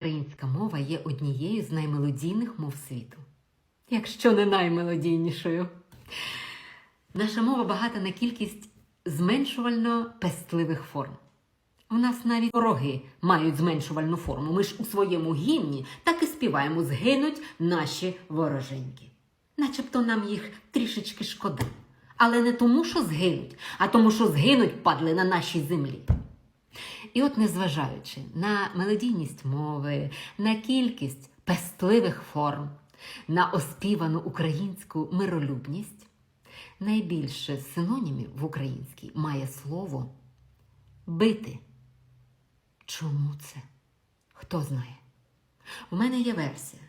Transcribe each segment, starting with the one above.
Українська мова є однією з наймелодійних мов світу, якщо не наймелодійнішою. Наша мова багата на кількість зменшувально пестливих форм. У нас навіть вороги мають зменшувальну форму. Ми ж у своєму гімні так і співаємо згинуть наші вороженьки. Начебто нам їх трішечки шкода. Але не тому, що згинуть, а тому, що згинуть падли на нашій землі. І от, незважаючи на мелодійність мови, на кількість пестливих форм, на оспівану українську миролюбність, найбільше синонімів в українській має слово бити. Чому це? Хто знає? У мене є версія.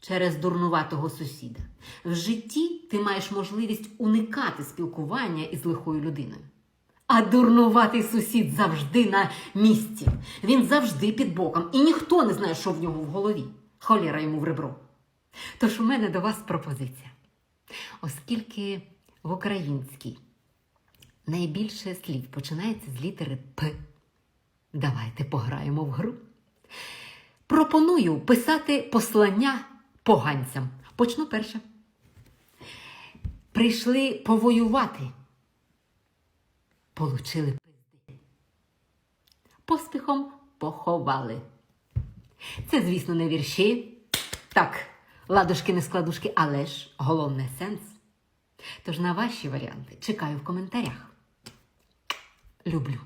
Через дурнуватого сусіда. В житті ти маєш можливість уникати спілкування із лихою людиною. А дурнуватий сусід завжди на місці. Він завжди під боком, і ніхто не знає, що в нього в голові. Холєра йому в ребро. Тож у мене до вас пропозиція. Оскільки в українській найбільше слів починається з літери П. Давайте пограємо в гру. Пропоную писати послання поганцям. Почну перше. Прийшли повоювати. Получили пизди. Поспіхом поховали. Це, звісно, не вірші. Так, ладушки не складушки, але ж головне сенс. Тож на ваші варіанти чекаю в коментарях. Люблю.